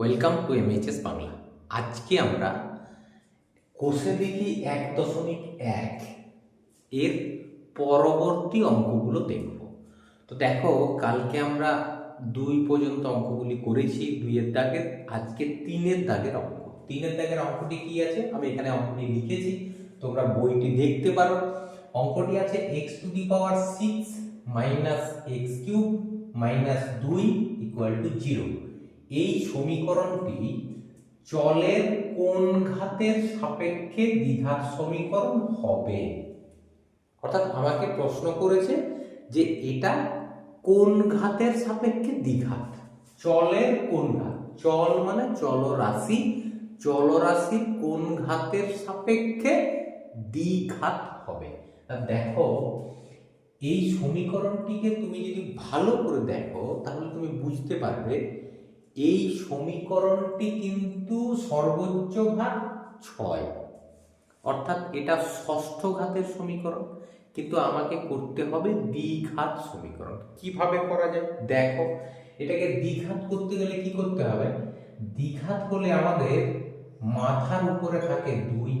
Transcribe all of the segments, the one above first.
Welcome to এমএইচএস Bangla আজকে আমরা কোষে দেখি এক দশমিক এক। এর পরবর্তী অঙ্কগুলো দেখব। তো দেখো, কালকে আমরা দুই পর্যন্ত অঙ্কগুলি করেছি, দুইয়ের দাগের, আজকে তিনের দাগের অঙ্ক। তিনের দাগের অঙ্কটি কি আছে? আমি এখানে অঙ্কটি লিখেছি, তোমরা বইটি দেখতে পারো। অঙ্কটি আছে x to the power six minus x cube minus দুই ইকুয়াল টু জিরো এই সমীকরণটি চলের কোন ঘাতের সাপেক্ষে দ্বিঘাত সমীকরণ হবে? অর্থাৎ আমাকে প্রশ্ন করেছে যে এটা কোন ঘাতের সাপেক্ষে দ্বিঘাত? চলের কোন ঘাত? চল মানে চলরাশি। চলরাশির কোন ঘাতের সাপেক্ষে দ্বিঘাত হবে? তা দেখো, এই সমীকরণটিকে তুমি যদি ভালো করে দেখো, তাহলে তুমি বুঝতে পারবে এই সমীকরণটি কিন্তু সর্বোচ্চ ঘাত ছয়। অর্থাৎ এটা ষষ্ঠ ঘাতের সমীকরণ কিন্তু আমাকে করতে হবে দ্বিঘাত সমীকরণ। কীভাবে করা যায়? দেখো এটাকে দ্বিঘাত করতে গেলে কি করতে হবে? দ্বিঘাত হলে আমাদের মাথার উপরে থাকে দুই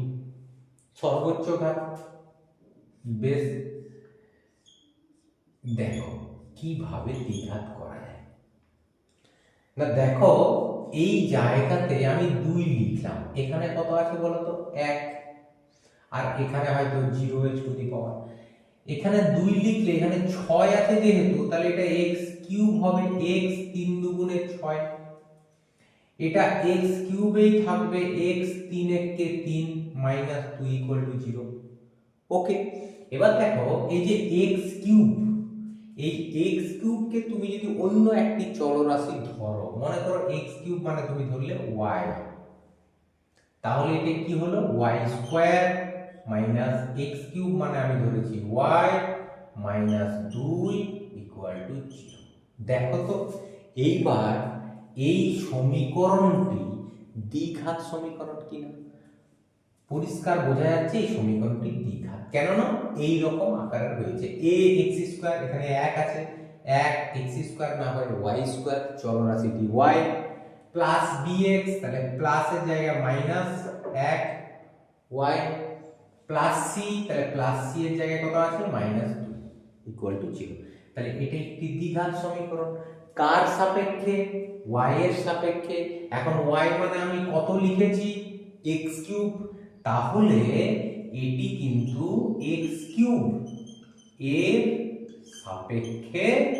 সর্বোচ্চ ঘাত। বেশ দেখো কীভাবে দ্বিঘাত করা যায়? না, দেখো, এই জায়গাতে আমি দুই লিখলাম। এখানে কত আছে বলতো? এক। আর এখানে হয়তো জিরো এইচ টু পাওয়ার। এখানে দুই লিখলে, এখানে ছয় আছে যেহেতু, তাহলে এটা এক্স কিউব হবে এক্স তিন দুগুণে ছয়। এটা এক্স কিউবেই থাকবে এক্স তিন এককে তিন minus two equal to zero okay এবার দেখো, এই যে এক্স কিউব এই এক্স কিউবকে তুমি যদি অন্য একটি চলরাশি ধরো, মনে করো এক্স কিউব মানে তুমি ধরলে ওয়াই তাহলে এটা কি হলো? Y square minus x cube মানে আমি ধরেছি ওয়াই মাইনাস দুই ইকুয়াল টু জিরো দেখো তো, এইবার এই সমীকরণটি দ্বিঘাত সমীকরণ কিনা? পরিষ্কার বোঝা যাচ্ছে এই সমীকরণটি দ্বিঘাত। কেননা এই রকম আকারে রয়েছে। এ এক্স স্কোয়ার এখানে এক আছে। এক এক্স স্কোয়ার না হয় ওয়াই স্কোয়ার চলরাশিটি ওয়াই প্লাস বিএক্স তাহলে প্লাসের জায়গায় মাইনাস এক ওয়াই প্লাস সি তাহলে প্লাস সি এর জায়গায় কত আছে? Minus two equal to zero তাহলে এটা একটি দ্বিঘাত সমীকরণ। কার সাপেক্ষে? ওয়াই এর সাপেক্ষে। এখন ওয়াই মানে আমি কত লিখেছি? এক্স কিউব তাহলে এটি কিন্তু এক্স কিউব এর সাপেক্ষে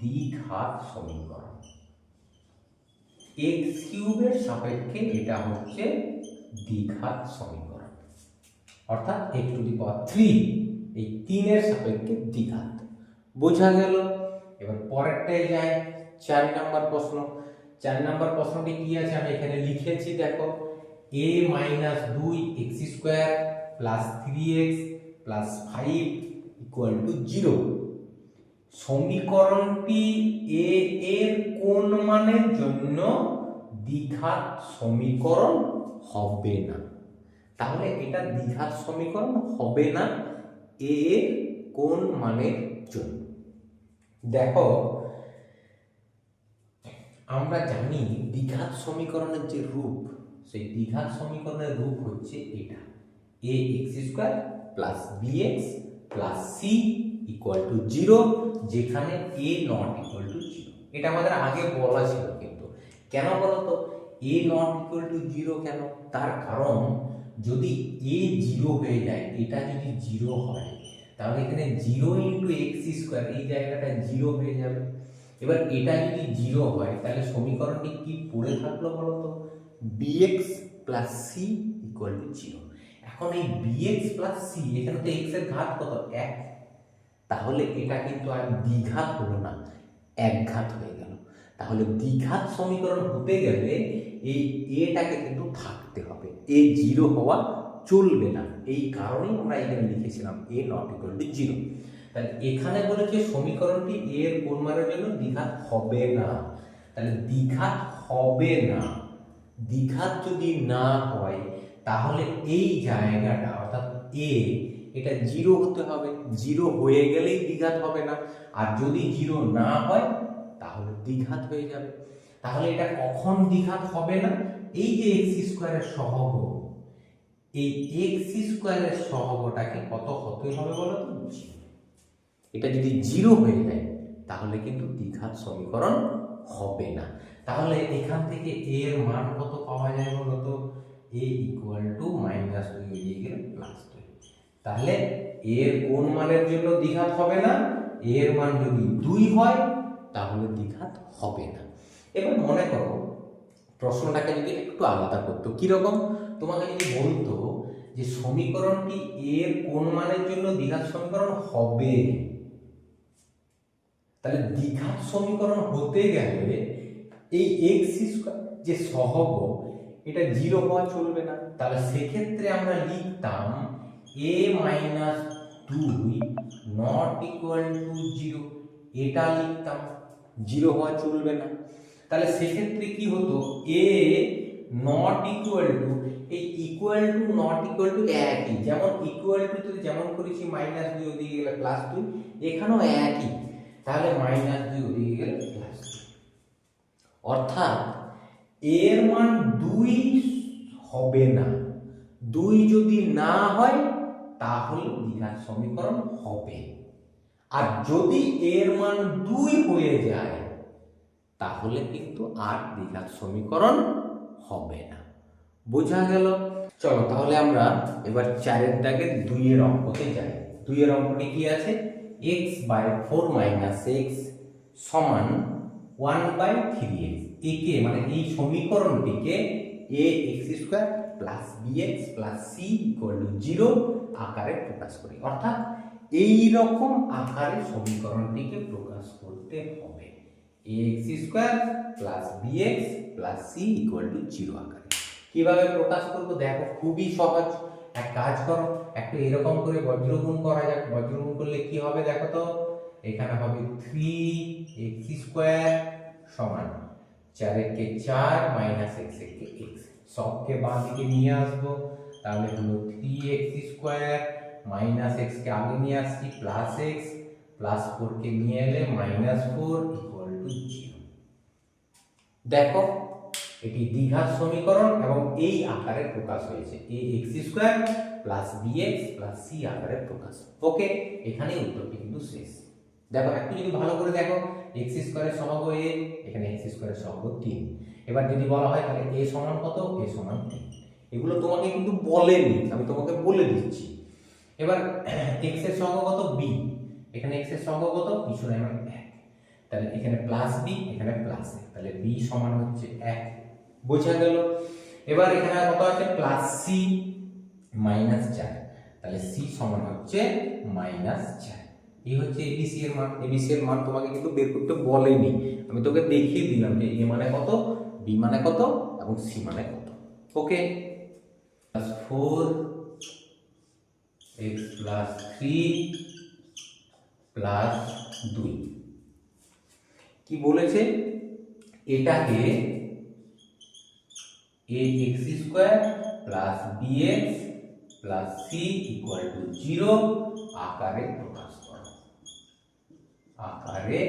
দ্বিঘাত সমীকরণ। এক্স কিউবের সাপেক্ষে এটা হচ্ছে দ্বিঘাত সমীকরণ। অর্থাৎ x to the power three এই তিনের সাপেক্ষে দ্বিঘাত। বোঝা গেল? এবার পরেরটায় যাই। চার নাম্বার প্রশ্ন। চার নাম্বার প্রশ্নটি কি আছে? আমি এখানে লিখেছি, দেখো। এ মাইনাস দুই x square plus three x plus five equal to zero সমীকরণটি এ এর কোন মানের জন্য দ্বিঘাত সমীকরণ হবে না? তাহলে এটা দ্বিঘাত সমীকরণ হবে না এ এর কোন মানের জন্য? দেখো, আমরা জানি দ্বিঘাত সমীকরণের যে রূপ, সেই দ্বিঘাত সমীকরণের রূপ হচ্ছে এটা। A x square plus b x plus c equal to zero যেখানে a not equal to zero এটা আমাদের আগে বলা ছিল কিন্তু। কেন বলতো a not equal to zero কেন? তার কারণ, যদি এ জিরো হয়ে যায়, এটা যদি জিরো হয়, তাহলে এখানে জিরো ইন্টু এক্স স্কোয়ার এই জায়গাটা জিরো হয়ে যাবে। এবার এটা যদি জিরো হয়, তাহলে সমীকরণটি কি পড়ে থাকল বলতো b x plus c equal to zero এখন এই বিএক্স প্লাস সি এখানে তো এক্সের ঘাত কত? এক। তাহলে এটা কিন্তু আর দ্বিঘাত হলো না, একঘাত হয়ে গেল। তাহলে দ্বিঘাত সমীকরণ হতে গেলে এই এটাকে কিন্তু থাকতে হবে। এ জিরো হওয়া চলবে না। এই কারণেই আমরা এখানে লিখেছিলাম a not equal to zero তাহলে এখানে বলেছে সমীকরণটি এ এর কোন মানের জন্য? দ্বিঘাত হবে না। তাহলে দ্বিঘাত হবে না। দ্বিঘাত যদি না হয় তাহলে এই জায়গাটা, অর্থাৎ এ এটা জিরো হতে হবে। জিরো হয়ে গেলেই দ্বিঘাত হবে না। আর যদি জিরো না হয়, তাহলে দ্বিঘাত হয়ে যাবে। তাহলে এটা কখন দ্বিঘাত হবে না? এই যে এক্স স্কোয়ারের সহগ, এই এক্স স্কোয়ারের সহগটাকে কত হতে হবে বলো তো? এটা যদি জিরো হয়ে যায়, তাহলে কিন্তু দ্বিঘাত সমীকরণ হবে না। তাহলে এখান থেকে এর মান কত পাওয়া যায় বলো তো? এ ইকুয়াল টু মাইনাস দুই হয়ে গেলে প্লাস দুই তাহলে এর কোন মানের জন্য দ্বিঘাত হবে না? এর মান যদি দুই হয়, তাহলে দ্বিঘাত হবে না। এবার মনে করো, প্রশ্নটাকে যদি একটু আলাদা করতো, কীরকম? তোমাকে যদি বলতো যে সমীকরণটি এর কোন মানের জন্য দ্বিঘাত সমীকরণ হবে? তাহলে দ্বিঘাত সমীকরণ হতে গেলে এই এক্স স্কোয়ার যে সহগ এটা জিরো হওয়া চলবে না। তাহলে সেক্ষেত্রে আমরা লিখতাম এ মাইনাস দুই নট ইকুয়াল টু জিরো এটা লিখতাম, জিরো হওয়া চলবে না। তাহলে সেক্ষেত্রে কি হতো? এ নট ইকুয়াল টু এই equal to not equal to একই। যেমন ইকুয়াল টু যেমন করেছি মাইনাস দুই ওদিকে গেলে প্লাস দুই, এখানেও একই। তাহলে মাইনাস দুই ওদিকে গেলে প্লাস দুই। অর্থাৎ এর মান দুই হবে না। দুই যদি না হয়, তাহলে দ্বিঘাত সমীকরণ হবে। আর যদি এর মান দুই হয়ে যায়, তাহলে কিন্তু আর দ্বিঘাত সমীকরণ হবে না। বোঝা গেল? চলো তাহলে আমরা এবার চারের দাগে দুইয়ের অঙ্কতে যাই। দুইয়ের অঙ্কটি কি আছে? X by four minus x সমান ওয়ান বাই থ্রি এক্স একে মানে এই সমীকরণটিকে a x square plus b x plus c equal to zero আকারে প্রকাশ করি। অর্থাৎ এই রকম আকারে সমীকরণটিকে প্রকাশ করতে হবে। A x square plus b x plus c equal to zero আকারে। কীভাবে প্রকাশ করব? দেখো, খুবই সহজ। এক কাজ করো, একটু এরকম করে বজ্রগুণ করা যাক। বজ্রগুণ করলে কি হবে দেখো তো? এখানে হবে থ্রি এক্স স্কোয়ার সমান চার একে চার মাইনাস এক্স একে এক্স সবকে বাঁ দিকে নিয়ে আসব তাহলে হলো three x square minus x কে আগে নিয়ে আসছি প্লাস এক্স প্লাস ফোর কে নিয়ে এলে minus four equal to zero দেখো এটি দ্বিঘাত সমীকরণ এবং এই আকারে প্রকাশ হয়েছে a x square plus b x plus c আকারে প্রকাশ ওকে এখানে উত্তরটি কিন্তু শেষ দেখো, একটু যদি ভালো করে দেখো এক্স স্কোয়ারের সহগ এ, এখানে এক্স স্কোয়ারের সহগ তিন। এবার যদি বলা হয় তাহলে এ সমান কত? এ সমান তিন। এগুলো তোমাকে কিন্তু বলেনি, আমি তোমাকে বলে দিচ্ছি। এবার এক্সের সহগ কত? বি এখানে এক্সের সহগ কত? কিছু নাই মানে এক। তাহলে এখানে প্লাস বি এখানে প্লাস এ তাহলে বি সমান হচ্ছে এক। বোঝা গেল? এবার এখানে কত আছে? প্লাস সি মাইনাস চার। তাহলে সি সমান হচ্ছে মাইনাস চার। এই হচ্ছে এবিসি এর মান। এবিসি এর মান তোমাকে কিন্তু বের করতে বলেনি। আমি তোকে দেখিয়ে দিলাম যে এ মানে কত বি মানে কত এবং সি মানে কত। Okay plus four x plus three plus দুই। কি বলেছে? এটাকে a x square plus b x plus c equal to zero আকারে প্রকাশ আকারে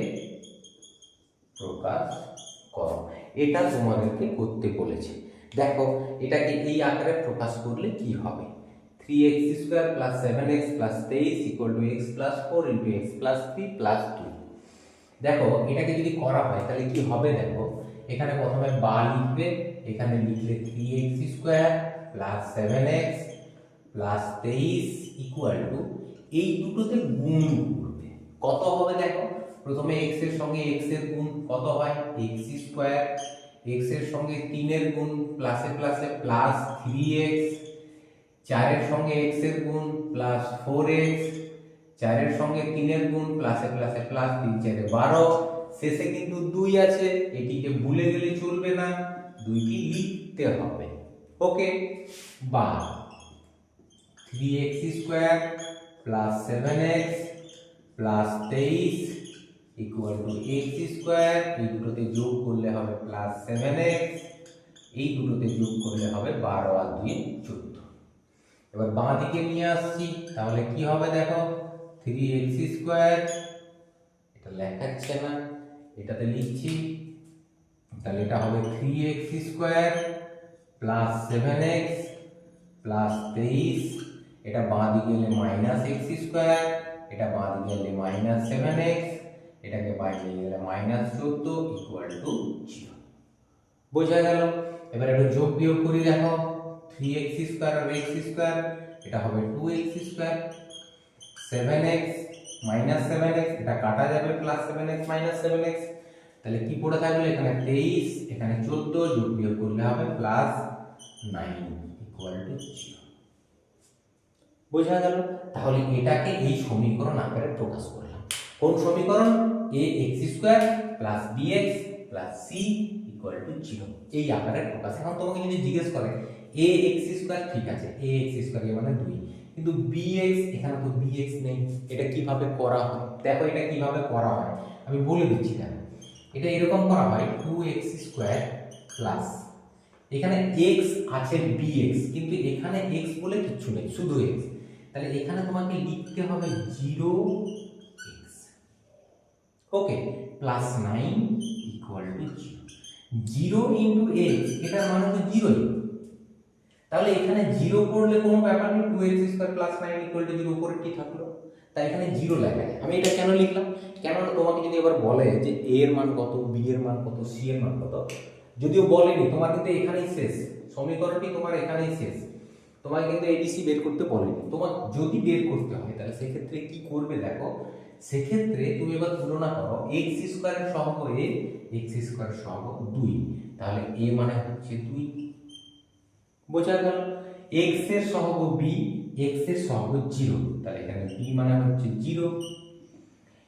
প্রকাশ করো। এটা তোমাদেরকে করতে বলেছে। দেখো এটাকে এই আকারে প্রকাশ করলে কি হবে? Three x square plus seven x plus তেইশ equal to x plus four into x plus three plus two দেখো, এটাকে যদি করা হয়, তাহলে কি হবে দেখো? এখানে প্রথমে বা লিখবে, এখানে লিখলে three x square plus seven x plus তেইশ ইকুয়াল টু এই দুটোতে গুণ করবে। কত হবে দেখো? প্রথমে এক্সের সঙ্গে এক্সের গুণ কত হয়? এক্স স্কোয়ার এক্সের সঙ্গে তিনের গুণ প্লাসে প্লাসে প্লাস থ্রি এক্স চারের সঙ্গে এক্সের গুণ প্লাস ফোর এক্স চারের সঙ্গে তিনের গুণ প্লাসে প্লাসে প্লাস তিন, চারে বারো। শেষে কিন্তু দুই আছে, এটিকে ভুলে গেলে চলবে না, দুইটি লিখতে হবে। ওকে? বা three x square plus seven x plus তেইশ। ইকুয়াল টু এক্স স্কোয়ার এই দুটোতে যোগ করলে হবে প্লাস সেভেন এক্স এই দুটোতে যোগ করলে হবে বারো আর দুই চোদ্দ। এবার বাঁ দিকে নিয়ে আসছি, তাহলে কি হবে দেখো? থ্রি এক্স স্কোয়ার এটা লেখাচ্ছে না, এটাতে লিখছি, তাহলে এটা হবে three x square plus seven x plus তেইশ, এটা বাঁ দিকে এলে মাইনাস এক্স স্কোয়ার এটা বাঁ দিকে এলে মাইনাস সেভেন এক্স এটাকে বাইরে নিয়ে গেলে মাইনাস চোদ্দ ইকুয়াল টু জিরো বোঝা গেল? এবার একটু যোগ বিয়োগ করি, দেখো। থ্রি এক্স স্কোয়ার আর এক্স স্কোয়ার এটা হবে two x square seven x minus seven x এটা কাটা যাবে plus seven x minus seven x তাহলে কি পড়ে থাকল? এখানে তেইশ, এখানে চোদ্দ, যোগ বিয়োগ করলে হবে plus nine equal to zero বোঝা গেল? তাহলে এটাকে এই সমীকরণ আকারে প্রকাশ করলাম। কোন সমীকরণ? A x square plus b x plus c equal to zero এই আকারে প্রকাশ এখন তোমাকে যদি জিজ্ঞেস করে এ এক্স স্কোয়ার ঠিক আছে এ এক্স স্কোয়ার মানে দুই। কিন্তু বি এক্স এখানে তো বি এক্স নেই, এটা কীভাবে করা হয়? দেখো এটা কীভাবে করা হয়, আমি বলে দিচ্ছি দেখো এটা এরকম করা হয় টু এক্স স্কোয়ার প্লাস এখানে এক্স আছে বি এক্স কিন্তু এখানে এক্স বলে কিচ্ছু নেই, শুধু এক্স তাহলে এখানে তোমাকে লিখতে হবে zero okay plus nine equal to zero into x এটার মানে তো জিরোই তাহলে এখানে জিরো করলে কোনো ব্যাপার নেই two x square plus nine equal to zero উপরে কি থাকল। তাই এখানে জিরো লেখা যায় আমি এটা কেন লিখলাম? কেননা তোমাকে যদি এবার বলে যে এ এর মান কত বি এর মান কত সি এর মান কত, যদিও বলেনি, তোমার কিন্তু এখানেই শেষ। সমীকরণটি তোমার এখানেই শেষ। তোমাকে কিন্তু এবিসি বের করতে বলেনি। তোমার যদি বের করতে হয়, তাহলে সেক্ষেত্রে কি করবে দেখো? সেক্ষেত্রে তুমি এবার তুলনা করো এক্স স্কোয়ারের সহগ এ এক্স স্কোয়ার সহগ দুই। তাহলে এ মানে হচ্ছে দুই। বোঝা গেল? এক্সের সহগ বি এক্সের সহগ জিরো তাহলে এখানে বি মানে হচ্ছে জিরো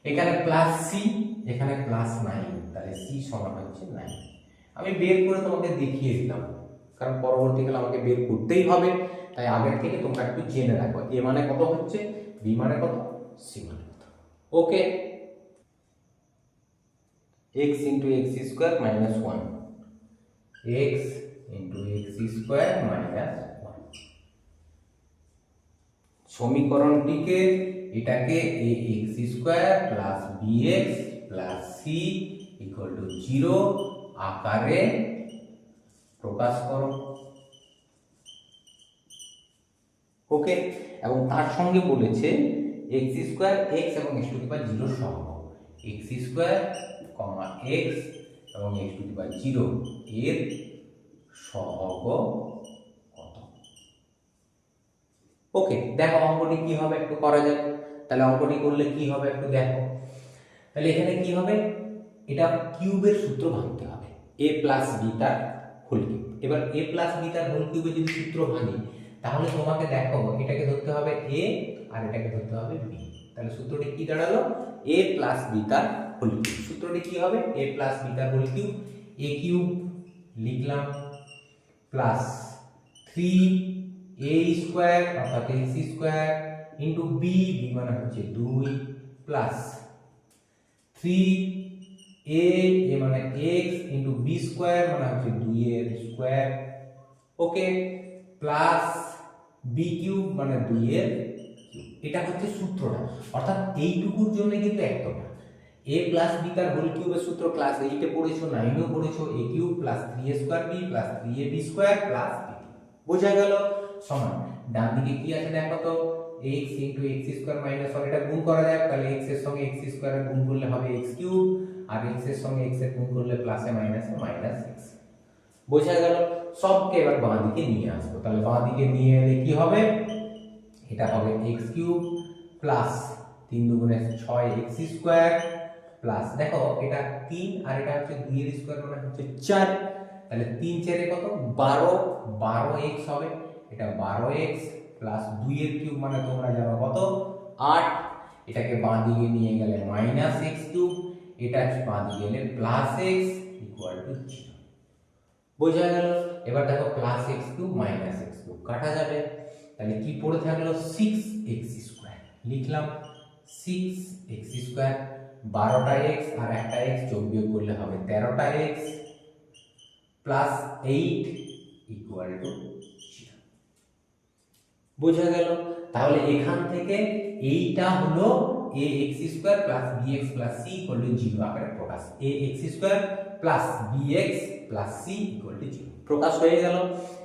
এখানে প্লাস সি এখানে প্লাস নাইন তাহলে সি সমান হচ্ছে নাইন আমি বের করে তোমাকে দেখিয়ে দিলাম। কারণ পরবর্তীকালে আমাকে বের করতেই হবে। তাই আগের থেকে তোমরা একটু জেনে রাখো। এ মানে কত হচ্ছে? বি মানে কত? সি মানে okay x into x square minus one x into x square minus one সমীকরণটিকে এটাকে a x square plus b x plus c equal to zero আকারে প্রকাশ করো। ওকে এবং তার সঙ্গে বলেছে এক্স স্কোয়ার এক্স এবং x to the power zero সহগ এক্স স্কোয়ার, কমা এক্স এবং x to the power zero এর সহগ কত? ওকে, দেখো অঙ্কটি কি হবে একটু করা যাক। তাহলে অঙ্কটি করলে কি হবে একটু দেখো। তাহলে এখানে কি হবে? এটা কিউবের সূত্র ভাঙতে হবে। এ প্লাস বি তার হোল কিউব। এবার এ প্লাস বি তার হোল কিউবের যদি সূত্র ভাঙি, তাহলে তোমাকে দেখো এটাকে ধরতে হবে এ আর এটাকে ধরতে হবে বি তাহলে সূত্রটি কি দাঁড়াল? এ প্লাস বি তার হোল কিউব সূত্রটি কি হবে? এ প্লাস বি তার হোল কিউব এ কিউব লিখলাম প্লাস থ্রি এ স্কোয়ার অর্থাৎ x square into b b মানে হচ্ছে দুই প্লাস থ্রি এ এ মানে এক্স ইন্টু বি স্কোয়ার মানে হচ্ছে দুই এর square okay plus b cube মানে দুই এর এটা হচ্ছে সূত্রটা। অর্থাৎ এইটুকুর জন্য কিন্তু একদমটা এ প্লাস বি তার হোল কিউবের সূত্র ক্লাস এইটে পড়েছো নাইনেও পড়েছো a cube plus three a square b plus three a b square plus b বোঝা গেল? সমান। ডান দিকে কি আছে দেখো তো? X into x square minus one এটা গুণ করা যাক, তাহলে এক্সের সঙ্গে এক্স স্কোয়ার গুণ করলে হবে এক্স কিউব আর এক্সের সঙ্গে এক্সের গুণ করলে প্লাসে মাইনাসে মাইনাস এক্স বোঝা গেল? সবকে এবার বাঁ দিকে নিয়ে আসব। তাহলে বাঁ দিকে নিয়ে এলে কি হবে? এটা হবে এক্স কিউব প্লাস তিন দুগুণে ছয় এক্স স্কোয়ার প্লাস দেখো এটা তিন আর এটা হচ্ছে দুই এর স্কোয়ার মানে হচ্ছে চার। তাহলে তিন চারে কত? বারো। বারো এক্স হবে। এটা বারো এক্স প্লাস দুই এর কিউব মানে তোমরা জানো কত? আট। এটাকে বাঁ দিকে নিয়ে গেলে মাইনাস এক্স কিউব এটা বাঁ দিকে গেলে প্লাস এক্স ইকুয়াল টু বোঝা গেল? এবার দেখো plus x cube minus x cube কাটা যাবে। তাহলে কি পড়ে থাকল? সিক্স এক্স স্কোয়ার লিখলাম সিক্স এক্স স্কোয়ার বারোটা এক্স আর একটা এক্স যোগ বিয়োগ করলে হবে তেরোটা x plus eight equal to বোঝা গেল? তাহলে এখান থেকে এইটা হলো a x square plus b x plus c equal to zero আকারে প্রকাশ। A x square plus b x plus c equal to zero প্রকাশ হয়ে গেল।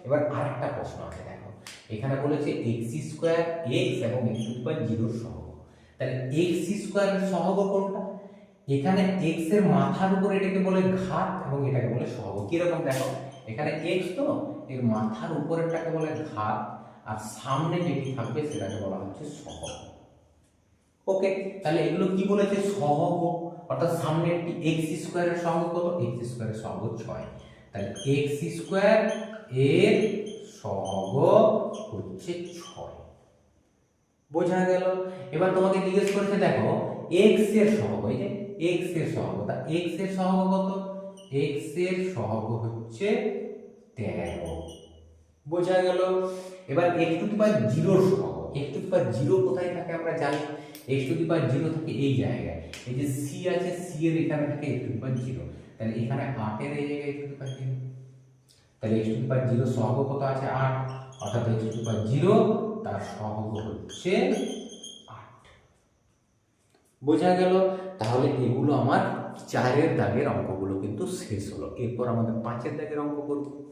এবার আরেকটা প্রশ্ন আছে এখানে বলেছে এক্স স্কোয়ার এক্স এবং এক্স পাওয়ার জিরোর সহগ। তাহলে এক্স স্কোয়ারের সহগ কোনটা? এখানে এক্সের মাথার উপর এটাকে বলে ঘাত এবং এটাকে বলে সহগ। কীরকম দেখো? এখানে এক্স তো এর মাথার উপরেরটাকে বলে ঘাত আর সামনে যেটি থাকবে সেটাকে বলা হচ্ছে সহগ। ওকে তাহলে এগুলো কি বলেছে? সহগ। অর্থাৎ সামনে একটি এক্স স্কোয়ারের সহগ কত? এক্স স্কোয়ারের সহগ ছয়। তাহলে এক্স স্কোয়ার এর সহগ হচ্ছে ছয়। বোঝা গেল? এবার তোমাকে জিজ্ঞেস করেছে, দেখো এক্সের সহগ, এই যে এক্সের সহগ, তা এক্সের সহগ কত? এক্সের সহগ হচ্ছে তেরো। বোঝা গেল? এবার এক্স টু পাওয়ার জিরোর সহগ এক্স টু পাওয়ার জিরো কোথায় থাকে আমরা জানি? এক্স টু পাওয়ার জিরো থাকে এই জায়গায়। এই যে সি আছে সি এর এখানে থাকে এক্স টু পাওয়ার জিরো। তাহলে এখানে আটের এই জায়গায় x to the power zero. তাহলে x to the power zero সহগ কত আছে? আট। অর্থাৎ x to the power zero, তার সহগ হচ্ছে আট। বোঝা গেল? তাহলে এগুলো আমার চারের দাগের অঙ্কগুলো কিন্তু শেষ হলো। এরপর আমাদের পাঁচের দাগের অঙ্ক করব।